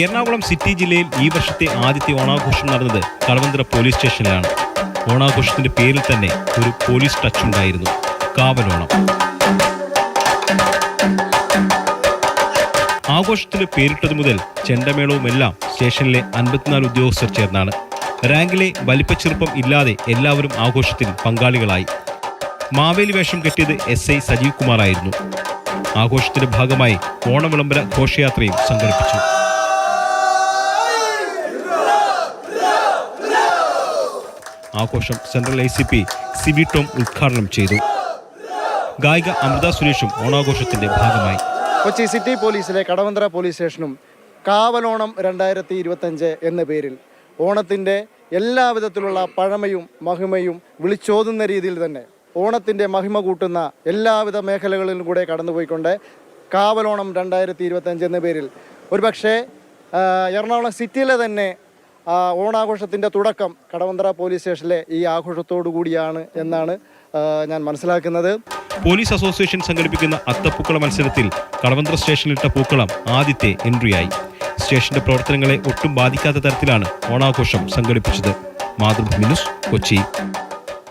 Ernakulam city ജില്ലയിൽ ഈ വർഷത്തെ ആദ്യത്തെ ഓണാഘോഷം നടന്നത് കടവന്തര പോലീസ് സ്റ്റേഷനിലാണ്. ഓണാഘോഷത്തിന്റെ പേരിൽ തന്നെ ഒരു പോലീസ് ടച്ച് ഉണ്ടായിരുന്നു. കാവലോണം ആഘോഷത്തിന് പേരിട്ടതു മുതൽ ചെണ്ടമേളവും എല്ലാം സ്റ്റേഷനിലെ അൻപത്തിനാല് ഉദ്യോഗസ്ഥർ ചേർന്നാണ്. റാങ്കിലെ വലിപ്പച്ചെറുപ്പം ഇല്ലാതെ എല്ലാവരും ആഘോഷത്തിൽ പങ്കാളികളായി. മാവേലി വേഷം കെട്ടിയത് എസ് ഐ സജീവ് കുമാറായിരുന്നു. ആഘോഷത്തിന്റെ ഭാഗമായി ഓണവിളംബര ഘോഷയാത്രയും സംഘടിപ്പിച്ചു. ആഘോഷം central I C P Sibi Tom ഉദ്ഘാടനം ചെയ്തു. ഗായിക അമൃത സുരേഷും ഓണാഘോഷത്തിന്റെ ഭാഗമായി. കൊച്ചി സിറ്റി പോലീസിലെ കടവന്ത്ര പോലീസ് സ്റ്റേഷനും കാവലോണം രണ്ടായിരത്തി ഇരുപത്തഞ്ച് എന്ന പേരിൽ ഓണത്തിന്റെ എല്ലാവിധത്തിലുള്ള പഴമയും മഹിമയും വിളിച്ചോതുന്ന രീതിയിൽ തന്നെ ഓണത്തിന്റെ മഹിമ കൂട്ടുന്ന എല്ലാവിധ മേഖലകളിലും കൂടെ കടന്നുപോയിക്കൊണ്ട് കാവലോണം രണ്ടായിരത്തി ഇരുപത്തഞ്ച് എന്ന പേരിൽ ഒരുപക്ഷേ എറണാകുളം സിറ്റിയിലെ തന്നെ ഓണാഘോഷത്തിന്റെ തുടക്കം കടവന്ത്ര പോലീസ് സ്റ്റേഷനിലെ ഈ ആഘോഷത്തോടു കൂടിയാണ് എന്നാണ് ഞാൻ മനസ്സിലാക്കുന്നത്. പോലീസ് അസോസിയേഷൻ സംഘടിപ്പിക്കുന്ന അത്തപ്പൂക്കള മത്സരത്തിൽ കടവന്ത്ര സ്റ്റേഷനിലിട്ട പൂക്കളം ആദ്യത്തെ എൻട്രിയായി. സ്റ്റേഷന്റെ പ്രവർത്തനങ്ങളെ ഒട്ടും ബാധിക്കാത്ത തരത്തിലാണ് ഓണാഘോഷം സംഘടിപ്പിച്ചത്. മാതൃഭൂമി ന്യൂസ് കൊച്ചി.